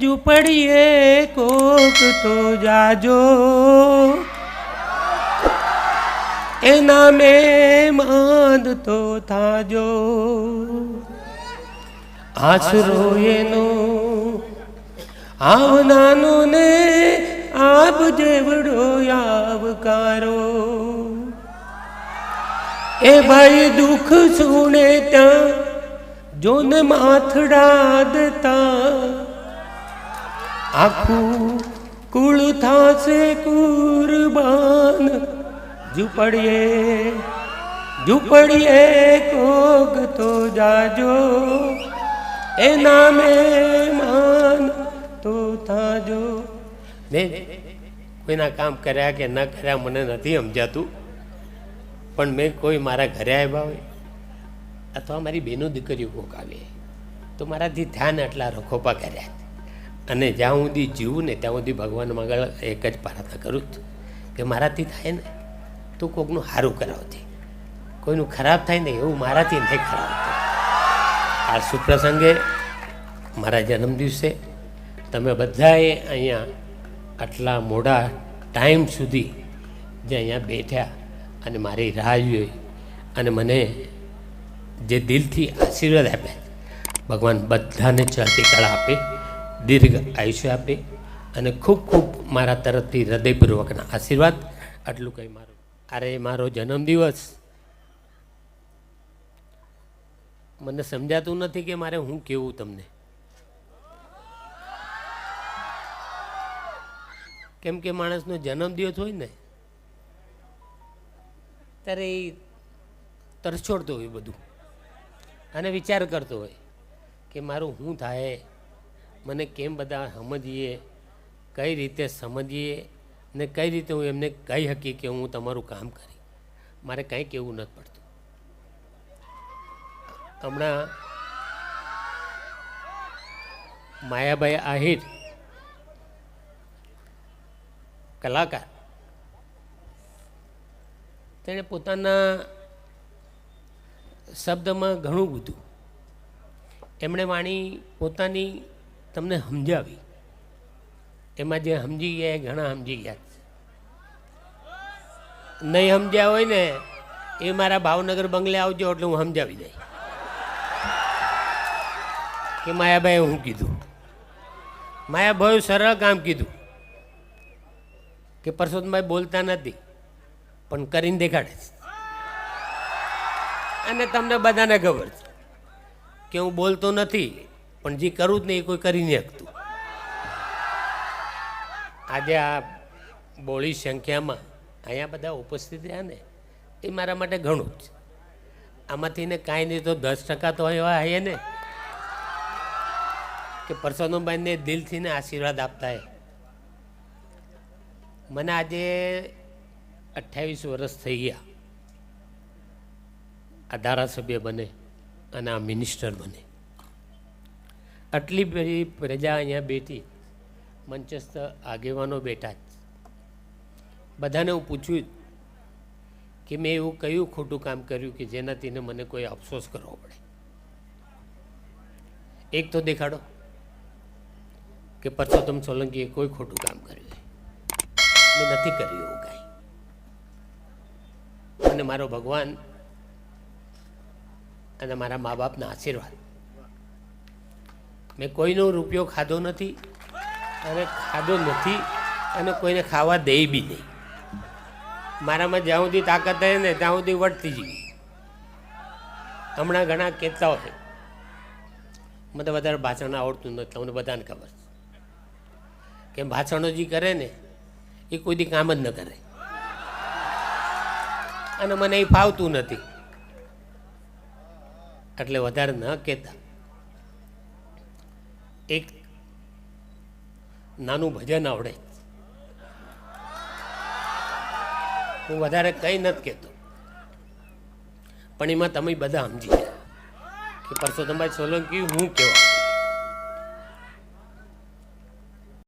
ઝૂંપડીએ કોક તો જાજો. એના મેં તો થાજો. આશરો એનો આવનાનો ને આપ જેવડો આવકારો. એ ભાઈ દુઃખ સુણે ત્યાં, જોને માથડા દેતા. આખું કુળ થાશે કુરબાન. ઝૂંપડીએ ઝૂંપડીએ કોક તો જાજો. એના માન તો થાજો. મેં કોઈના કામ કર્યા કે ન કર્યા મને નથી સમજાતું. પણ મેં કોઈ મારા ઘરે આવ્યા હોય, અથવા મારી બેનો દીકરીઓ કોક આવે, તો મારાથી ધ્યાન આટલા રખોપા કર્યા અને જ્યાં સુધી જીવું ને ત્યાં સુધી ભગવાન આગળ એક જ પ્રાર્થના કરું છું કે મારાથી થાય ને તો કોકનું સારું કરાવતી કોઈનું ખરાબ થાય ને એવું મારાથી નહીં ખરાબ આ સુપ્રસંગે મારા જન્મ દિવસે તમે બધાએ અહીંયા આટલા મોડા ટાઈમ સુધી જે અહીંયા બેઠ્યા અને મારી રાહ જોઈ અને મને જે દિલથી આશીર્વાદ આપ્યા, ભગવાન બધાને ચડતી કળા આપે. દીર્ઘ આયુષ્ય આપે અને ખૂબ ખૂબ મારા તરફથી હૃદયપૂર્વકના આશીર્વાદ. આટલું કંઈ મારું અરે મારો જન્મદિવસ. મને સમજાતું નથી કે મારે હું કેવું તમને. કેમ કે માણસનો જન્મદિવસ હોય ને, ત્યારે એ તરછોડતો હોય બધું. અને વિચાર કરતો હોય કે મારું શું થાય? મને કેમ બધા સમજીએ, કઈ રીતે સમજીએ ને કઈ રીતે હું એમને કહી શકી કે હું તમારું કામ કરી. મારે કંઈ કહેવું નથી પડતું. હમણાં માયાભાઈ આહિર, કલાકાર, તેણે પોતાના શબ્દમાં ઘણું બધું. એમણે વાણી પોતાની તમને સમજાવી. એમાં જે સમજી ગયા એ ઘણા સમજી ગયા નહીં સમજ્યા હોય ને, એ મારા ભાવનગર બંગલે આવજો એટલે હું સમજાવી દઈ કે માયાભાઈ હું કીધું? માયાભાઈ સરળ કામ કીધું. કે પરસોદભાઈ બોલતા નથી, પણ કરીને દેખાડે છે. અને તમને બધાને ખબર છે કે હું બોલતો નથી પણ જે કરું જ નહીં એ કોઈ કરી નહીં શકતું. આજે આ બોળી સંખ્યામાં અહીંયા બધા ઉપસ્થિત રહ્યા ને, એ મારા માટે ઘણું જ આમાંથી ને કાંઈ નહીં તો દસ ટકા તો એવા હૈયે ને કે પરસોત્તમભાઈને દિલથી ને આશીર્વાદ આપતા હે. મને આજે અઠ્યાવીસ વર્ષ થઈ ગયા. આ ધારાસભ્ય બને અને આ મિનિસ્ટર બને. આટલી બધી પ્રજા અહીંયા બેઠી, મંચસ્થ આગેવાનો બેઠા જ. બધાને હું પૂછ્યું કે મેં એવું કયું ખોટું કામ કર્યું કે જેનાથી મને કોઈ અફસોસ કરવો પડે? એક તો દેખાડો કે પરસોત્તમ સોલંકીએ કોઈ ખોટું કામ કર્યું મેં નથી કર્યું એવું કાંઈ. અને મારો ભગવાન અને મારા મા બાપના આશીર્વાદ મેં કોઈનો રૂપિયો ખાધો નથી અને ખાધો નથી અને કોઈને ખાવા દે બી નહીં. મારામાં જ્યાં સુધી તાકાત થાય ને ત્યાં સુધી વટતી જ હમણાં ઘણા કહેતા હોય મને વધારે ભાષણ આવડતું નથી, તમને બધાને ખબર છે. કે ભાષણો જે કરે ને, એ કોઈ દી કામ જ ન કરે. અને મને એ ફાવતું નથી. એટલે વધારે ન કહેતા. એક નાનું ભજન આવડે. હું વધારે કંઈ નથી કહેતો. પણ એમાં તમે બધા સમજી ગયા કે પરસોત્તમભાઈ સોલંકી હું કહેવા